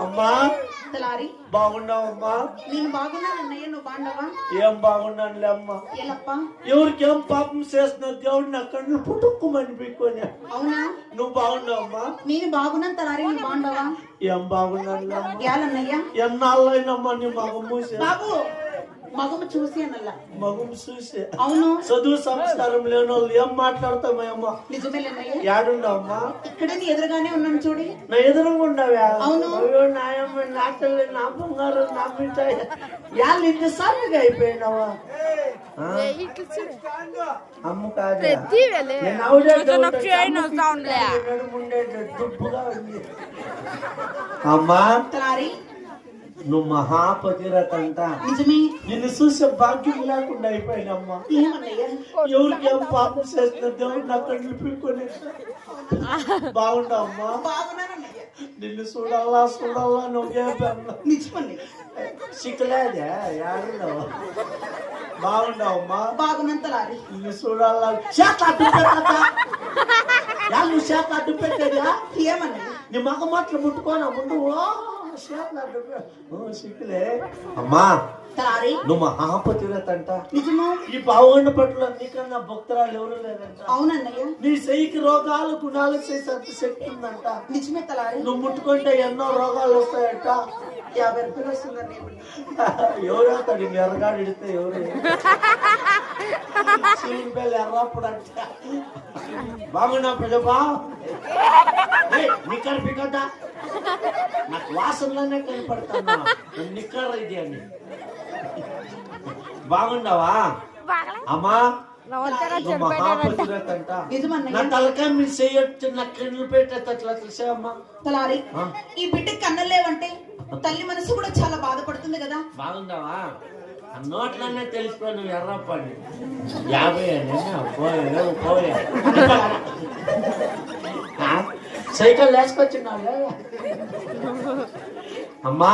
అమ్మా. బాగున్నావమ్మా నేను బాగున్నానన్నయ్య నువ్వు బాగున్నావా? ఏం బాగున్నానులే అమ్మా. ఎలప్ప ఎవరికి పాపం చేస్తున్నా దేవుడు నా కళ్ళు పుట్టుకుమని పీక్కొని అవునా? నువ్వు బాగున్నావమ్మా నేను బాగున్నాను తలారి నువ్వు బాగున్నావా? ఏం ఏలన్నయ్య ఎన్నాళ్ళైనమ్మా నీ మగం మూసే బాబు మగము చూసి అనల్లా మగం చూసే. అవును. చదువు సంస్కారం లేని వాళ్ళు ఏం మాట్లాడతామయ్యమ్మా? నిజమేలన్నయ్య యాడున్నావమ్మా ఇక్కడే నీ ఎదురుగానే ఉన్నాను చూడి. నా ఎదురుగా ఉండవా. అవును. అయ్యో నాయమ్మ నా తల్లి నా బంగారు నా మిఠాయి యాళ్ళు ఇంత సార్లుగా అయిపోయినావా? అమ్మ కాదు. నేను అవుడే దుబ్బుగా ఉంది. నువ్వు మహాపతిరత అంట నిజమే. నిన్ను చూసే భాగ్యం లేకుండా అయిపోయినమ్మా ఎవరికి ఏం పాపం చేసిన దేవుడు నా కళ్ళు పీక్కొని. బాగుండమ్మా. నిన్ను చూడాలా చూడాలా నువ్వే నిజమన్నయ్య. సిక్కులేదే యాడున్నావు బాగుండవమ్మా బాగున్నాను తలారి నిన్ను చూడాలా. శాఖ అడ్డు పెట్టదా నువ్వు శాఖ అడ్డు పెట్టేదా ఏమన్నయ్య? నీ మగ మాటలు ముట్టుకోనా ముందు? అమ్మా నువ్వు మహాపతిరత అంట నిజము? ఈ పావుగండ పట్ల నీకన్నా భక్తురాలు ఎవరు లేదంట అవునన్నయ్య. నీ చెయ్యికి రోగాలు గుణాలు చేసేంత శక్తి ఉందంట. నిజమే తలారి. నువ్వు ముట్టుకుంటే ఎన్నో రోగాలు వస్తాయంట. యాభై రూపాయలు వస్తుందన్నయ్య ఎవరు అతడు ఎర్రగాడు ఇడితే ఎవరు? పేరు ఎర్రప్పుడు అంట బాగున్నా ప్రజపా నిక్కర్ పికదా నాకు వాసనలోనే కనపడతాను నిక్కర్ ఇది అని. బాగున్నావా? అమ్మా నా తలకాయ నా పెట్టేటట్లా చూసావమ్మా తలారి? ఈ బిడ్డకి కన్నులు లేవంటే తల్లి మనసు కూడా చాలా బాధపడుతుంది కదా. బాగుందావా ఆ నోట్లనే తెలిసిపోయి నువ్వు ఎర్రప్పండి యాభై? సైకిల్ అమ్మా.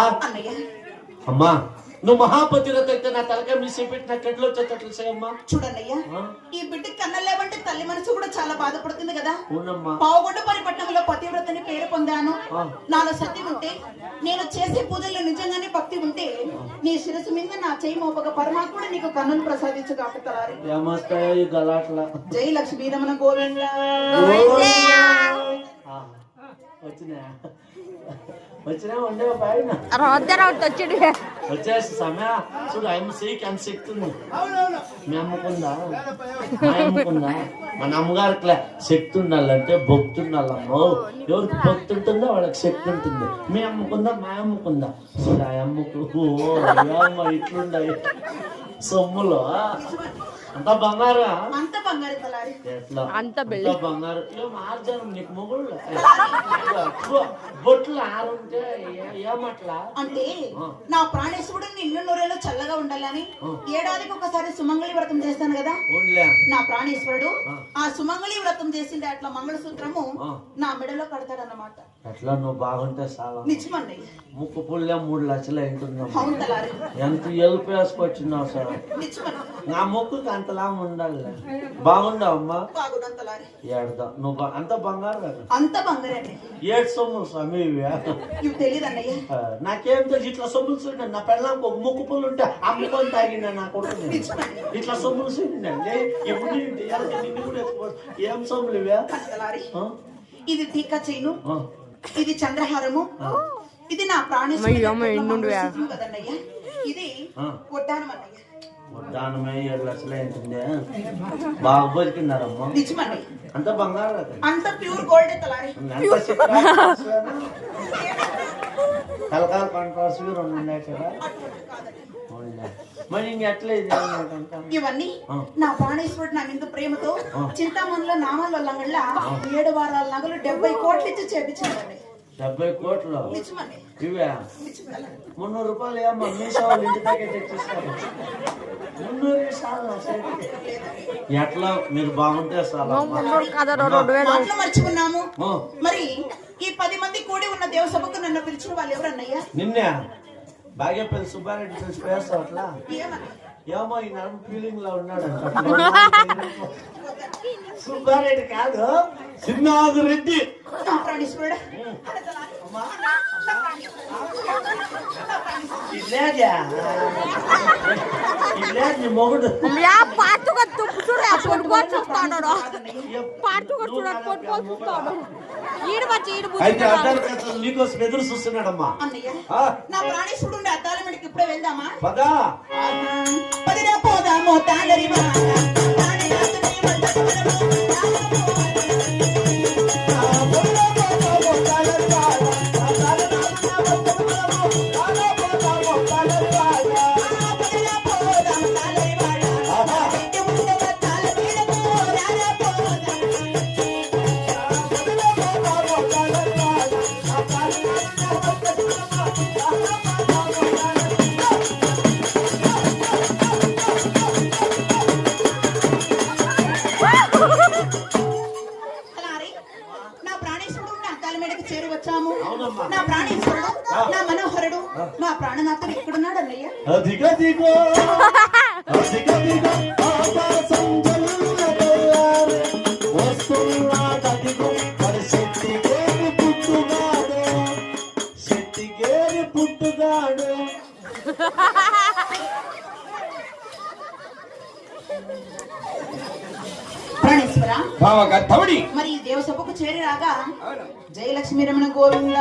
అమ్మా. నువ్వు మహాపతిరత అయితే నా తలకాయ మిస్ పెట్టిన కట్లో చూడన్నయ్య ఆ? ఈ బిడ్డకి కన్నులు లేవంటే తల్లి మనసు కూడా చాలా బాధపడుతుంది కదా. అవునమ్మా. పావుగొండ పరిపట్నంలో పతివ్రతని పేరు పొందాను. నాలో సత్యం ఉంటే నేను చేసే పూజల్లో నిజంగానే భక్తి ఉంటే నీ శిరస్సు మీద నా చేయి మోపక పరమాత్ముడు నీకు కన్నులు ప్రసాదించు గలాట్ల. జై లక్ష్మీ రమణ గోవింద. వచ్చాడు వచ్చేసి సమయ చూడు ఆయన సీకి శక్తి ఉంది. మీ అమ్మకుందా? మా అమ్మకుందా? మన అమ్మగారికి శక్తి ఉండాలంటే భక్తి ఉండాలమ్మో ఎవరికి భక్తి ఉంటుందో వాళ్ళకి శక్తి ఉంటుంది. మీ అమ్మకుందా? మా అమ్మకుందా? చూడు ఆ అమ్మకు ఓ అమ్మ ఇట్లుండాయి సొమ్ములో అంత బంగారా? అంత బంగారు తలారి. ఎట్లా? అంత అంత బంగారు. ఆర్జనం నీకు మొగుళ్ళు. బొట్లు ఆరుంటే ఏమట్లా? అంటే. నా ప్రాణేశ్వరుడు నిన్ను నూరేళ్ళు చల్లగా ఉండాలని. ఏడాదికి ఒకసారి సుమంగళి వ్రతం చేస్తాను కదా? నా ప్రాణేశ్వరుడు ఆ. సుమంగళి వ్రతం చేసిండే అట్లా మంగళసూత్రము. నా మెడలో కడతాడన్నమాట. ఎట్లా నువ్వు బాగుంటే చాలా నిజమన్నయ్య ముక్కు పుల్లే మూడు లక్షలు అయింటున్నావు ఎంత ఎలుపు వేసుకొచ్చినావు సార్ నిజమన్న నా ముక్కుకి అంతలా ఉండాలి. బాగుండవు అమ్మా. ఏడదా? నువ్వు అంత బంగారు కదా. అంత బంగారే ఏడు సొమ్ములు స్వామి నాకేం తెలుసు? ఇట్లా సొమ్ములు చూడండి నా పెళ్ళానికి ఒక ముక్కు పుల్లు ఉంటే అమ్ముకొని తాగిండ నా కొడుకు ఇట్లా సొమ్ములు చూడండి ఎప్పుడు నిన్ను కూడా ఎత్తుకో. ఏం సొమ్ములు? ఇది టీకా చేయను. ఇది చంద్రహారము. ఇది నా. కదన్నయ్య. ఇది. కొట్టానం అన్నయ్య. దానమే ఏడు లక్షలు ఏంటండి బాగా బతికినారమ్మా నిజమన్నయ్య అంత బంగారు. అంత ప్యూర్ గోల్డ్ తలారి ఎంత చిక్కగా కలకాల కాంట్రాస్ట్ రెండు ఉన్నాయి కదా అవునులే. మరి ఎట్లా? ఇవన్నీ. నా ప్రాణేశ్వరుడు నా మీద ప్రేమతో. చింతామణిలో నామాల వల్ల ఏడు వారాల నగలు డెబ్బై కోట్లు ఇచ్చి చేపించాడండి డెబ్బై కోట్లు. ఇవే. మున్నూరు రూపాయలు ఏమో వాళ్ళు ఇంటి దగ్గర తెచ్చిస్తారు మున్నూరు చాలు. ఎట్లా? మీరు బాగుంటే మర్చిపోన్నాము మరి ఈ పది మంది కూడి ఉన్న దేవసభకు నన్ను పిలిచిన వాళ్ళు ఎవరన్నయ్యా? నిన్నే. బాగేపల్లి సుబ్బారెడ్డి తెలిసి పేస్తావు అట్లా? ఏమో ఈ నడుము ఫీలింగ్లో ఉన్నాడు సుబ్బారెడ్డి కాదు. సింహాదు రెడ్డి. మొగుడు. పాటుగా తుప్పు చూడు అప్పుడు పోయి చూస్తాడు పాటుగా చూస్తాడు. ఈడు వచ్చి ఈడు అయితే నీకోసం ఎదురు చూస్తున్నాడమ్మా. నా ప్రాణేశ్వరుడు ఉండే అద్దాల మీదకి ఇప్పుడే వెళ్దామా? పదా. పదిరా పోదామో తాగరి ప్రాణేశ్వర భావగా తవడి మరి దేవసభకు చేరి రాగా జయలక్ష్మి రమణ గోవింద.